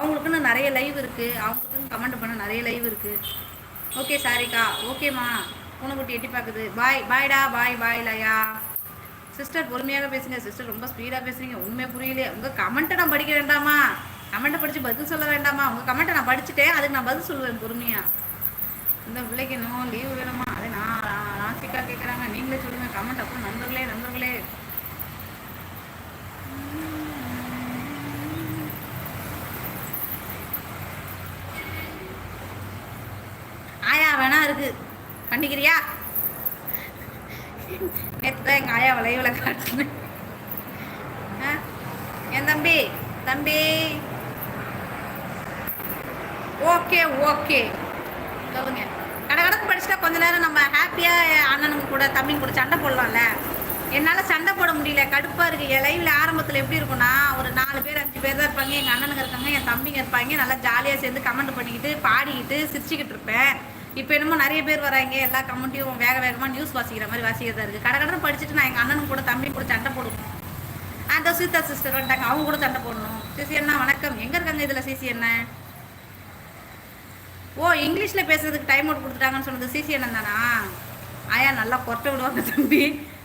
அவங்களுக்குன்னு நிறைய லைவ் இருக்குது அவங்களுக்குன்னு கமெண்ட் பண்ண நிறைய லைவ் இருக்குது ஓகே சாரிக்கா. ஓகேம்மா பூனைக்குட்டி எட்டி பார்க்குது பாய் பாய்டா பாய் பாய் லயா. சிஸ்டர் பொறுமையாக பேசுங்க. சிஸ்டர் ரொம்ப ஸ்பீடாக பேசுறீங்க. உண்மை புரியலையே. உங்கள் கமெண்ட்டை நான் படிக்க வேண்டாமா? கமெண்ட்டை படித்து பதில் சொல்ல வேண்டாமா? உங்கள் கமெண்ட்டை நான் படிச்சுட்டேன். அதுக்கு நான் பதில் சொல்லுவேன் பொறுமையாக இந்த பிள்ளைக்கு இன்னும் லீவு வேணுமா அதே நான் நாசிக்கா கேட்குறாங்க நீங்களே சொல்லுங்கள் கமெண்ட் அப்புறம் நண்பர்களே நண்பர்களே ஆயா வேணா இருக்கு பண்ணிக்கிறியா? நேற்று தான் எங்கள் ஆயா விளைவில் காட்டுனேன் ஆ? என் தம்பி? தம்பி? Okay okay. சொல்லுங்க கடை கடக்கு படிச்சுட்டா கொஞ்ச நேரம் நம்ம ஹாப்பியாக அண்ணனுங்க கூட தம்பிங்க கூட சண்டை போடலாம்ல. என்னால் சண்டை போட முடியல. கடுப்பாக இருக்குது என் லைவில் ஆரம்பத்தில் எப்படி இருக்கும்னா ஒரு நாலு பேர் அஞ்சு பேர் தான் இருப்பாங்க. எங்கள் அண்ணனுங்க இருக்காங்க என் தம்பிங்க இருப்பாங்க. நல்லா ஜாலியாக சேர்ந்து கமெண்ட் பண்ணிக்கிட்டு பாடிக்கிட்டு சிரிச்சுக்கிட்டு இருப்பேன். இப்போ என்னமோ நிறைய பேர் வராங்க எல்லா கமெண்ட்டையும் வேக வேகமாக நியூஸ் வாசிக்கிற மாதிரி வாசிக்கிறதா இருக்குது கடை கடனை படிச்சுட்டு நான் எங்கள் அண்ணனும் கூட தம்பி கூட சண்டை போடுவோம். அந்த சீதா சிஸ்டர் வந்துட்டாங்க அவங்க கூட சண்டை போடணும். சிசி அண்ணா வணக்கம். எங்கே இருக்காங்க இதில் சிசி அண்ணா? ஓ இங்கிலீஷில் பேசுறதுக்கு டைம் அவுட் கொடுத்துட்டாங்கன்னு சொன்னது சிசி அண்ணன் தானா? ஆயா நல்லா கொட்டை விடுவாங்க தம்பி.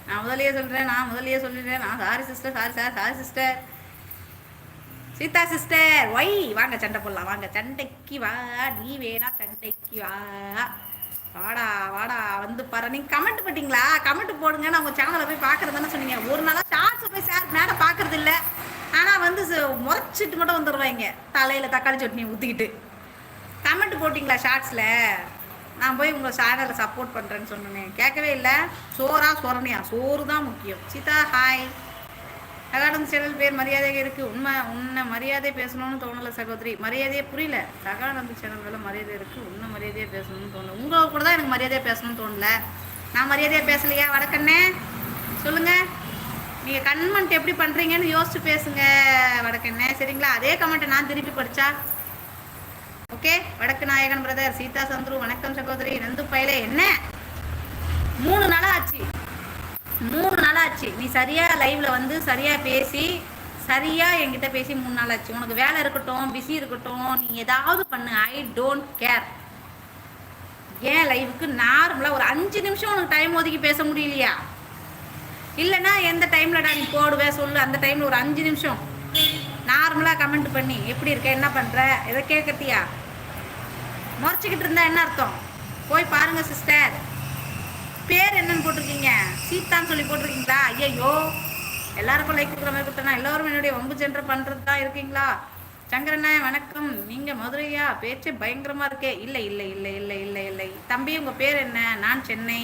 நான் முதலையே சொல்கிறேன் நான் முதலையே சொல்லிடுறேன். நான் sorry sister sorry sir sorry sister Seetha sister why வாங்க சண்டை போடலாம். வாங்க சண்டைக்கு வா நீ வேணா சண்டைக்கு வா. வாடா வாடா வந்து பாரு. நீங்கள் கமெண்ட் பண்ணிட்டீங்களா கமெண்ட் போடுங்க நான் உங்கள் சேனலை போய் பார்க்குறது தானே சொன்னீங்க. ஒரு நாளாக ஷார்ட்ஸ் போய் சார் மேலே பாக்குறது இல்ல. ஆனால் வந்து ச- முறைச்சிட்டு மட்டும் வந்துடுவாங்க தலையில் தக்காளி சட்னி ஊற்றிக்கிட்டு கமெண்ட் போட்டிங்களா ஷார்ட்ஸில் நான் போய் உங்கள் சேனலை சப்போர்ட் பண்ணுறேன்னு சொன்னேன். கேட்கவே இல்லை. சோறா சொரணியா? சோறு தான் முக்கியம். சீதா ஹாய் சகாடம் சேனல் பேர் மரியாதையாக இருக்குது உண்மை உன்னை மரியாதை பேசணும்னு தோணலை சகோதரி. மரியாதையே புரியல. சகாடம் சேனல் மேலே மரியாதை இருக்குது உன்னை மரியாதையாக பேசணும்னு தோணல. உங்களை கூட தான் எனக்கு மரியாதையாக பேசணும்னு தோணல. நான் மரியாதையாக பேசலையா வடக்கண்ணே? சொல்லுங்கள் நீங்கள் கமெண்ட் எப்படி பண்ணுறீங்கன்னு யோசிச்சு பேசுங்க வடக்கண்ணே. சரிங்களா? அதே கமெண்ட்டை நான் திருப்பி படித்தா ஓகே? வடக்கு நாயகன் பிரதர் சீதா சந்துரு வணக்கம் சகோதரி. நந்து பயலே என்ன? மூணு நாளா ஆச்சு மூணு ஆச்சு. நீ சரியா லைவ்ல வந்து சரியா பேசி சரியா என்கிட்ட பேசி மூணு நாள் ஆச்சு. உனக்கு வேலை இருக்கட்டும் பிஸி இருக்கட்டும் நீ ஏதாவது பண்ணு. ஐ டோன்ட் கேர் ஏன் லைவுக்கு நார்மலாக ஒரு அஞ்சு நிமிஷம் உனக்கு டைம் ஒதுக்கி பேச முடியலையா? இல்லைன்னா எந்த டைம்லடா நீ போடுவே சொல்லு. அந்த டைமில் ஒரு அஞ்சு நிமிஷம். நார்மலாக கமெண்ட் பண்ணி எப்படி இருக்க? என்ன பண்ணுற இதை கேட்கத்தியா முறைச்சிக்கிட்டு இருந்தா என்ன அர்த்தம்? போய் பாருங்க சிஸ்டர் பேர் என்னன்னு போட்டிருக்கீங்க? சீதான்னு சொல்லி போட்டிருக்கீங்களா? ஐயையோ. எல்லாருக்கும் லைக் கொடுக்குற மாதிரி கொடுத்தனா? எல்லாரும் என்னுடைய வம்பு சென்ற பண்ணுறது தான் இருக்கீங்களா? சங்கரண்ணே வணக்கம். நீங்கள் மதுரையா? பேச்சே பயங்கரமாக இருக்கே. இல்லை இல்லை இல்லை இல்லை இல்லை இல்லை. தம்பி உங்கள் பேர் என்ன? நான் சென்னை.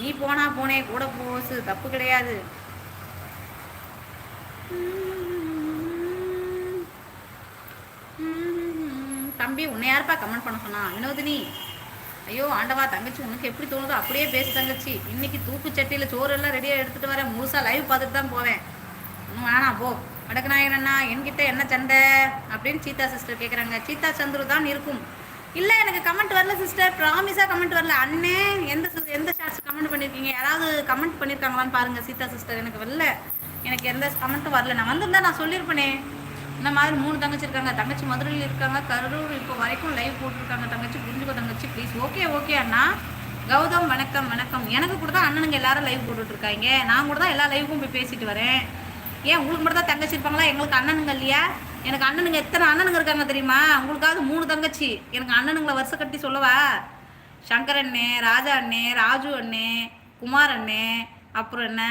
நீ போனா போனே கூட போசு. தப்பு கிடையாது. தம்பி உன்னை யாருப்பா கமெண்ட் பண்ண சொன்னா வினோதினி. ஐயோ ஆண்டவா தங்கச்சி உனக்கு எப்படி தோணுதோ அப்படியே பேசு தங்கச்சி. இன்னைக்கு தூக்கு சட்டியில் சோறெல்லாம் ரெடியாக எடுத்துகிட்டு வரேன் முழுசாக லைவ் பார்த்துட்டு தான் போவேன். இன்னும் வேணாம் போ. வடக்கநாயகன் என்கிட்ட என்ன சண்டை? அப்படின்னு சீதா சிஸ்டர் கேட்குறாங்க சீதா சந்துரு தான் இருக்கும். இல்லை எனக்கு கமெண்ட் வரல சிஸ்டர் ப்ராமிஸாக கமெண்ட் வரல. அண்ணே எந்த எந்த ஷார்ட்ஸ் கமெண்ட் பண்ணியிருக்கீங்க யாராவது கமெண்ட் பண்ணியிருக்காங்களான்னு பாருங்கள் சீதா சிஸ்டர் எனக்கு வரல. எனக்கு எந்த கமெண்ட்டும் வரல. நான் வந்திருந்தா நான் சொல்லியிருப்பேனே. இந்த மாதிரி மூணு தங்கச்சி இருக்காங்க. தங்கச்சி மதுரையில் இருக்காங்க. கரூர் இப்போ வரைக்கும் லைவ் போட்டிருக்காங்க. தங்கச்சி புரிஞ்சுக்கோ தங்கச்சி ப்ளீஸ் ஓகே ஓகே அண்ணா. கௌதம் வணக்கம் வணக்கம். எனக்கு கூட தான் அண்ணனுங்க எல்லாரும் லைவ் போட்டுட்டு இருக்காங்க நான் கூட தான் எல்லா லைவுக்கும் போய் பேசிட்டு வரேன். ஏன் உங்களுக்கு மட்டும் தான் தங்கச்சி இருப்பாங்களா? எங்களுக்கு அண்ணனுங்க இல்லையா? எனக்கு அண்ணனுங்க எத்தனை அண்ணனுங்க இருக்காங்க தெரியுமா? உங்களுக்காவது மூணு தங்கச்சி. எனக்கு அண்ணனுங்களை வருஷம் கட்டி சொல்லவா? சங்கர் அண்ணே ராஜா அண்ணே ராஜு அண்ணே குமார் அண்ணே அப்புறம் என்ன?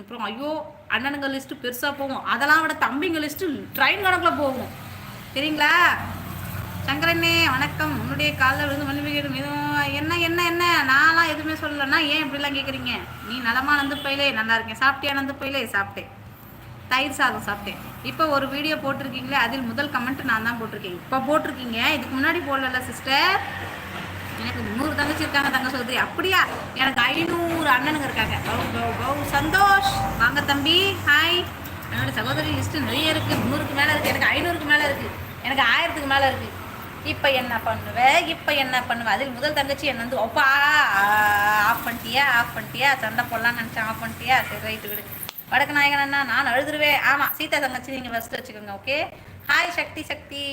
அப்புறம் ஐயோ அண்ணனுங்க லிஸ்ட்டு பெருசாக போகும். அதெல்லாம் விட தம்பிங்க லிஸ்ட்டு ட்ரெயின் கணக்கில் போகும். சரிங்களா? சங்கரண்ணே வணக்கம். உன்னுடைய காலில் விழுந்து மன்னிப்பு கேடும் எதுவும் என்ன என்ன என்ன? நான்லாம் எதுவுமே சொல்லலைன்னா ஏன் இப்படிலாம் கேட்குறீங்க நீ நலமா நந்து போயிலே நல்லா இருக்கேன். சாப்பிட்டியா நந்து போயிலே? சாப்பிட்டேன். தயிர் சாதம் சாப்பிட்டேன். இப்போ ஒரு வீடியோ போட்டிருக்கீங்களே அதில் முதல் கமெண்ட் நான் தான் போட்டிருக்கேன். இப்போ போட்டிருக்கீங்க. இதுக்கு முன்னாடி போடல சிஸ்டர் எனக்கு நூறு தங்கச்சி இருக்காங்க தங்க சோதரி அப்படியா? எனக்கு ஐநூறு அண்ணனுங்க இருக்காங்க. சந்தோஷ். வாங்க தம்பி. ஹாய் என்னோட சகோதரி லிஸ்ட்டு நிறைய இருக்குது முந்நூறுக்கு மேலே இருக்குது எனக்கு ஐநூறுக்கு மேலே இருக்குது எனக்கு ஆயிரத்துக்கு மேலே இருக்குது இப்போ என்ன பண்ணுவேன் இப்போ என்ன பண்ணுவேன் அதில் முதல் தங்கச்சி என்ன வந்து ஒப்பா ஆஃப் பண்ணிட்டியா? ஆஃப் பண்ணிட்டியா? சண்டை போடலாம்னு நினச்சேன். ஆஃப் பண்ணிட்டியா? சரி ரைட்டு விடு. வடக்கு நாயகன் அண்ணா நான் அழுதுருவேன். ஆமாம் சீதா தங்கச்சி நீங்கள் ஃபஸ்ட்டு வச்சுக்கோங்க ஓகே ஹாய் சக்தி சக்தி.